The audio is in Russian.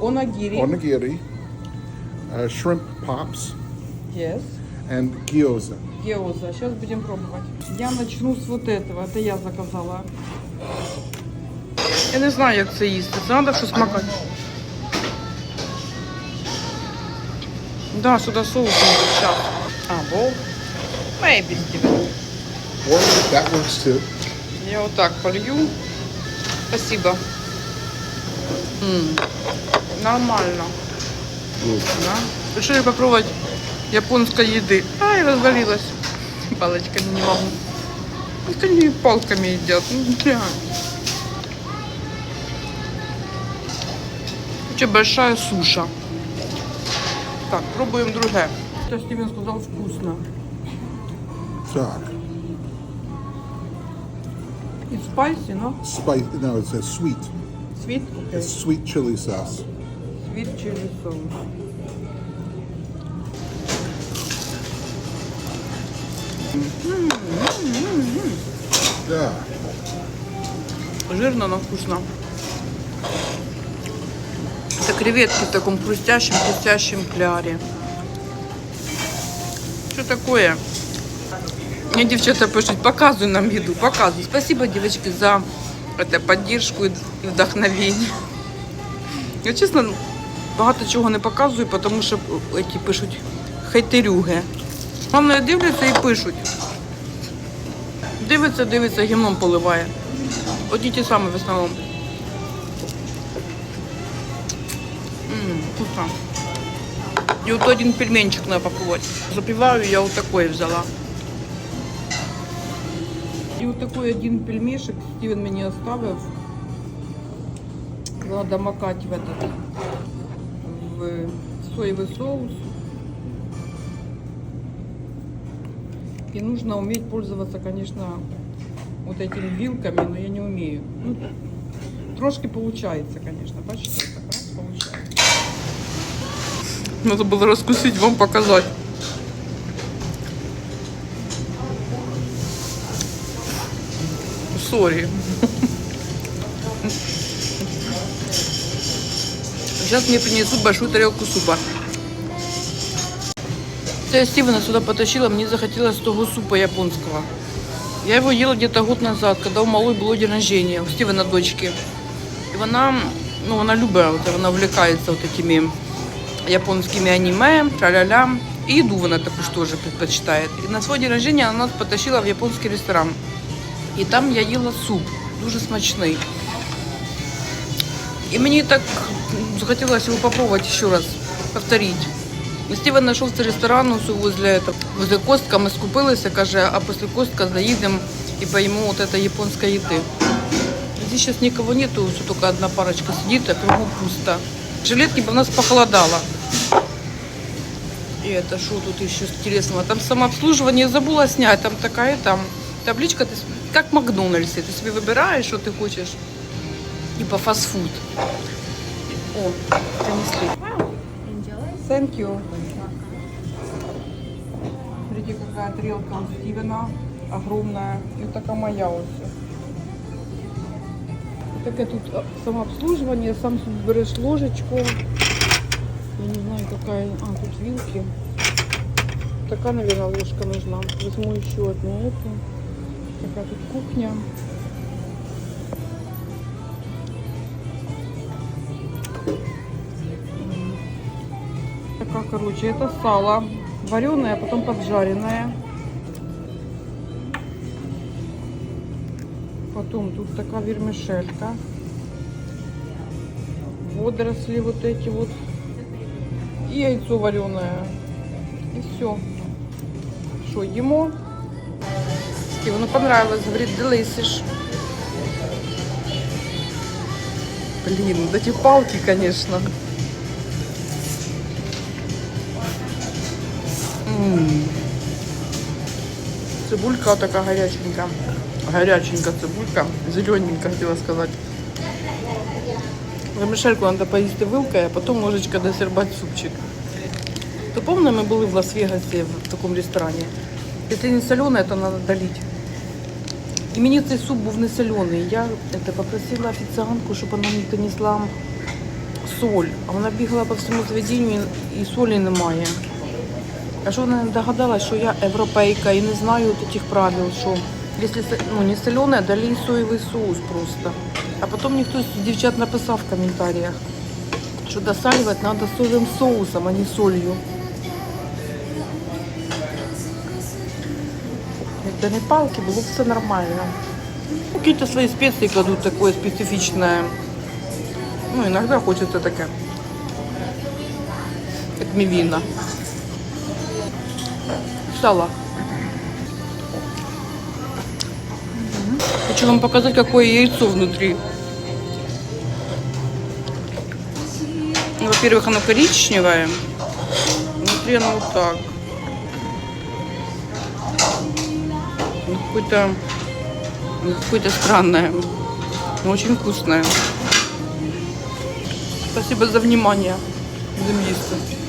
Onagiri. onigiri, uh, shrimp pops, Yes. and gyoza. Геоза. Сейчас будем пробовать. Я начну с вот этого. Это я заказала. Я не знаю, як це їсти. Це треба щось макати. Да, сюди соус сейчас. А, бол. Maybe it. Or that works too. Я вот так полью. Спасибо. М, Нормально. Good. Да. Решили попробовать японской еды. Ай, развалилась. Палочками не могу. Это они палками едят. Ну, бля. Короче, большая суша. Так, пробуем другое. Это Стивен сказал вкусно. Так. И спайси, но Spice. No, it's a sweet. Sweet. Okay. It's sweet chili sauce. Sweet chili sauce. Да. Жирно, но вкусно. Это креветки в таком хрустящем, хрустящем кляре. Что такое? Мне девчата пишут, показывай нам еду, показывай. Спасибо, девочки, за это, поддержку и вдохновение. Я чесно багато чого не показую, тому що ті пишуть хейтерюги. Головне, дивляться і пишуть. Дивиться, дивиться, гімном поливає. Одні ті самі в основному. Ммм. И вот один пельменчик надо попробовать. Запиваю, я вот такой взяла. И вот такой один пельмешек Стивен мне оставил. Надо макать в этот в соевый соус. И нужно уметь пользоваться, конечно, вот этими вилками, но я не умею. Ну, трошки получается, конечно. Бачите, так раз получается. Надо было раскусить, вам показать. Сори. Сейчас мне принесут большую тарелку супа. Это я Стивена сюда потащила, мне захотелось того супа японского. Я его ела где-то год назад, когда у малой было день рождения, у Стивена дочки. И она, ну, она любит, вот, она увлекается вот этими японскими аниме, тра-ля-ля. И еду она такую тоже предпочитает. И на свой день рождения она нас потащила в японский ресторан. І там я їла суп, дуже смачний. І мені так захотелось его попробовать еще раз, повторить. І Стівен знайшов цей ресторан ось возле, этого, возле Костка, ми скупилися, каже, а після Костка заїдемо і поїмо вот это японской еды. Здесь сейчас никого нету, все только одна парочка сидит, а кругом пусто. Жилетки бы у нас похолодало. И это что тут еще интересного? Там самообслуживание забыла снять, там такая там табличка, ты, с- как в Макдональдсе, ты себе выбираешь, что ты хочешь. Типа фастфуд. О, принесли. Thank you. Смотрите, какая тарелка у Стивена. Огромная. И такая моя вот. Таке тут а, самообслуживание, сам собі береш ложечку. Я не знаю, какая. А, тут вилки. Такая, наверное, ложка нужна. Возьму еще одну эту. Такая тут кухня. Такая, короче, это сало. Вареное, а потом поджаренное. Потом тут такая вермишелька. Водоросли вот эти вот. И яйцо вареное. И все. Что, ему? Стивену понравилось. Говорит, делисишь. Блин, вот эти палки, конечно. М. Цибулька такая горяченькая. Горяченькая цибулька. Зелененькая, хотела сказать. Вермишельку надо поїсти вилкою, а потім ложечка досербати супчик. То помню, ми були в Лас-Вегасі в такому ресторані. Якщо не солене, то треба долити. І мені цей суп був не солений. Я это, попросила офіціантку, щоб вона мені принесла соль. А вона бігала по всьому заведенню і, солі немає. А що вона не догадалась, що я європейка і не знаю от этих правил, що якщо ну, не солене, далі соєвий соус просто. А потім мені хтось з дівчат написав в коментарях, що досаливать треба соєвим соусом, а не солью. Не палки, було б все нормально. Какие-то свои специи кладут такое специфичное. Ну, иногда хочется такое. Как мивина. Сало. Хочу вам показать, какое яйцо внутри. Ну, Во-первых, оно коричневое. Внутри оно вот так. Ну, Какое-то какое-то странное, но очень вкусное. Спасибо за внимание. Будем есть.